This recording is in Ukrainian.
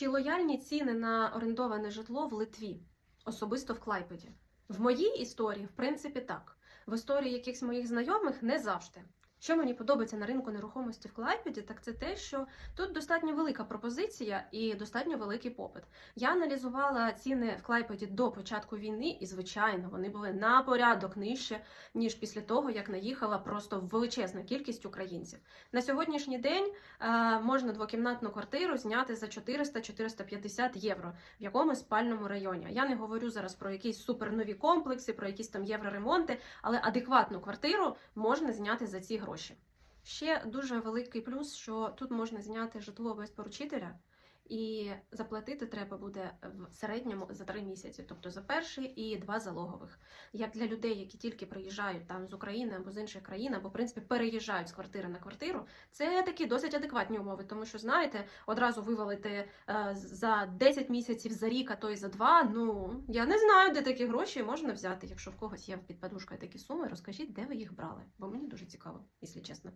Чи лояльні ціни на орендоване житло в Литві, особисто в Клайпеді? В моїй історії, в принципі, так. В історії якихось моїх знайомих не завжди. Що мені подобається на ринку нерухомості в Клайпеді, так це те, що тут достатньо велика пропозиція і достатньо великий попит. Я аналізувала ціни в Клайпеді до початку війни, і звичайно, вони були на порядок нижче, ніж після того, як наїхала просто величезна кількість українців. На сьогоднішній день е, можна двокімнатну квартиру зняти за 400-450 євро в якомусь спальному районі. Я не говорю зараз про якісь супернові комплекси, про якісь там євроремонти, але адекватну квартиру можна зняти за ці гроші. Ще дуже великий плюс, що тут можна зняти житло без поручителя. І заплатити треба буде в середньому за три місяці, тобто за перший і два залогових. Як для людей, які тільки приїжджають там з України або з інших країн, або в принципі переїжджають з квартири на квартиру, це такі досить адекватні умови, тому що знаєте, одразу вивалити е, за 10 місяців, за рік, а то й за два. Ну я не знаю, де такі гроші можна взяти. Якщо в когось є під подушкою такі суми, розкажіть, де ви їх брали, бо мені дуже цікаво, якщо чесно.